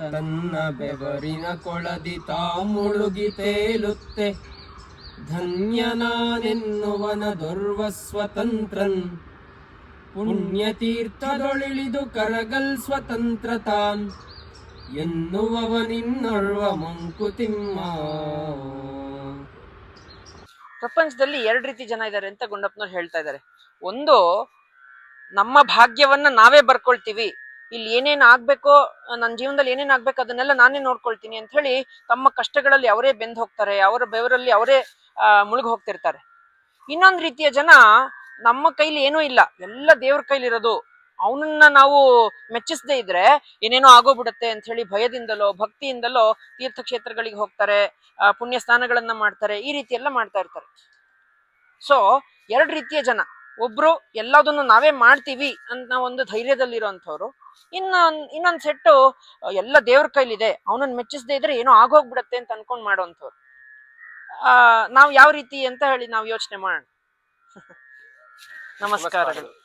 ತನ್ನ ಬೆವರಿನ ಕೊಳದಿ ತಾ ಮುಳುಗಿ ತೇಲುತ್ತೆ. ಧನ್ಯನಾನೆನ್ನುವನ ದುರ್ವ ಸ್ವತಂತ್ರನ್. ಪುಣ್ಯತೀರ್ಥದೊಳಿಳಿದು ಕರಗಲ್ ಸ್ವತಂತ್ರ ತಾನ್ ಎನ್ನುವವನಿನ್ನೊಳ್ವ ಮುಂಕುತಿಮ್ಮ ಪ್ರಪಂಚದಲ್ಲಿ ಎರಡು ರೀತಿ ಜನ ಇದ್ದಾರೆ ಅಂತ ಗುಂಡಪ್ಪನವ್ರು ಹೇಳ್ತಾ ಇದ್ದಾರೆ. ಒಂದು, ನಮ್ಮ ಭಾಗ್ಯವನ್ನ ನಾವೇ ಬರ್ಕೊಳ್ತೀವಿ. ಇಲ್ಲಿ ಏನೇನ್ ಆಗ್ಬೇಕೋ ನನ್ನ ಜೀವನದಲ್ಲಿ ಏನೇನ್ ಆಗ್ಬೇಕು ಅದನ್ನೆಲ್ಲ ನಾನೇ ನೋಡ್ಕೊಳ್ತೀನಿ ಅಂತ ಹೇಳಿ ತಮ್ಮ ಕಷ್ಟಗಳಲ್ಲಿ ಅವರೇ ಬೆಂದ್ ಹೋಗ್ತಾರೆ, ಅವರ ಬೆವರಲ್ಲಿ ಅವರೇ ಮುಳುಗ್ ಹೋಗ್ತಿರ್ತಾರೆ. ಇನ್ನೊಂದ್ ರೀತಿಯ ಜನ ನಮ್ಮ ಕೈಲಿ ಏನೂ ಇಲ್ಲ, ಎಲ್ಲ ದೇವ್ರ ಕೈಲಿರೋದು. ಅವನನ್ನ ನಾವು ಮೆಚ್ಚಿಸದೇ ಇದ್ರೆ ಏನೇನೋ ಆಗೋಗ್ಬಿಡುತ್ತೆ ಅಂತ ಹೇಳಿ ಭಯದಿಂದಲೋ, ಭಕ್ತಿಯಿಂದಲೋ ತೀರ್ಥಕ್ಷೇತ್ರಗಳಿಗೆ ಹೋಗ್ತಾರೆ ಪುಣ್ಯ ಸ್ನಾನಗಳನ್ನ ಮಾಡ್ತಾರೆ, ಈ ರೀತಿ ಎಲ್ಲ ಮಾಡ್ತಾ ಇರ್ತಾರೆ. ಸೊ ಎರಡ್ ರೀತಿಯ ಜನ. ಒಬ್ರು ಎಲ್ಲದನ್ನು ನಾವೇ ಮಾಡ್ತೀವಿ ಅಂತ ಒಂದು ಧೈರ್ಯದಲ್ಲಿರೋಂಥವ್ರು ಇನ್ನ, ಇನ್ನೊಂದ್ ಸೆಟ್ಟು ಎಲ್ಲ ದೇವ್ರ ಕೈಲಿದೆ. ಅವನನ್ನ ಮೆಚ್ಚಿಸದೇ ಇದ್ರೆ ಏನೋ ಆಗೋಗ್ಬಿಡತ್ತೆ ಅಂತ ಅನ್ಕೊಂಡ್ ಮಾಡೋಂಥವ್ರು. ಆ, ನಾವ್ ಯಾವ ರೀತಿ ಅಂತ ಹೇಳಿ ನಾವು ಯೋಚನೆ ಮಾಡೋಣ. ನಮಸ್ಕಾರಗಳು.